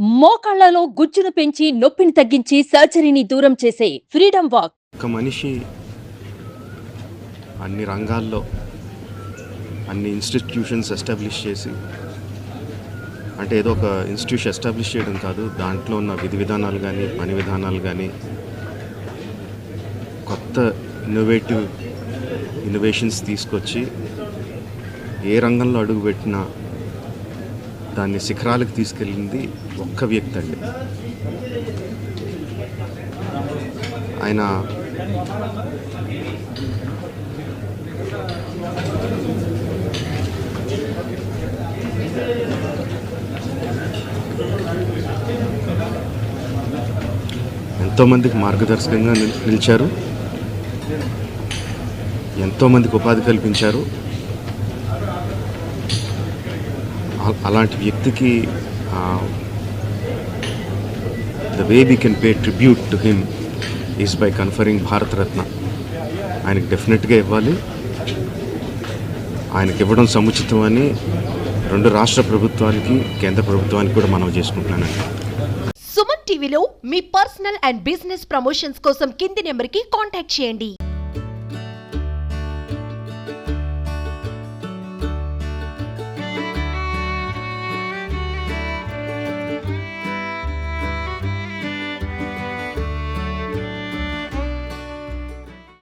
మోకాళ్ళలో గుజ్జును పెంచి నొప్పిని తగ్గించి సర్జరీని దూరం చేసే ఫ్రీడమ్ వాక్. ఒక మనిషి అన్ని రంగాల్లో అన్ని ఇన్స్టిట్యూషన్స్ ఎస్టాబ్లిష్ చేసి అంటే ఏదో ఒక ఇన్స్టిట్యూషన్ ఎస్టాబ్లిష్ చేయడం కాదు దాంట్లో ఉన్న విధి విధానాలు కానీ పని విధానాలు కానీ కొత్త ఇన్నోవేటివ్ ఇన్నోవేషన్స్ తీసుకొచ్చి ఏ రంగంలో అడుగుపెట్టినా దాన్ని శిఖరాలకు తీసుకెళ్ళింది ఒక్క వ్యక్తి అండి. ఆయన ఎంతోమందికి మార్గదర్శకంగా నిలిచారు. ఎంతోమందికి ఉపాధి కల్పించారు. అలాంటి వ్యక్తికి the way we can pay tribute to him is by conferring Bharat Ratna ఆయనకి డెఫినెట్గా ఇవ్వాలి. ఆయనకి ఇవ్వడం సముచితం అని రెండు రాష్ట్ర ప్రభుత్వానికి కేంద్ర ప్రభుత్వానికి కూడా మనం చేసుకుంటున్నానండి. సుమన్ టీవీలో మీ పర్సనల్ అండ్ బిజినెస్ ప్రమోషన్స్ కోసం కింది నెంబర్కి కాంటాక్ట్ చేయండి.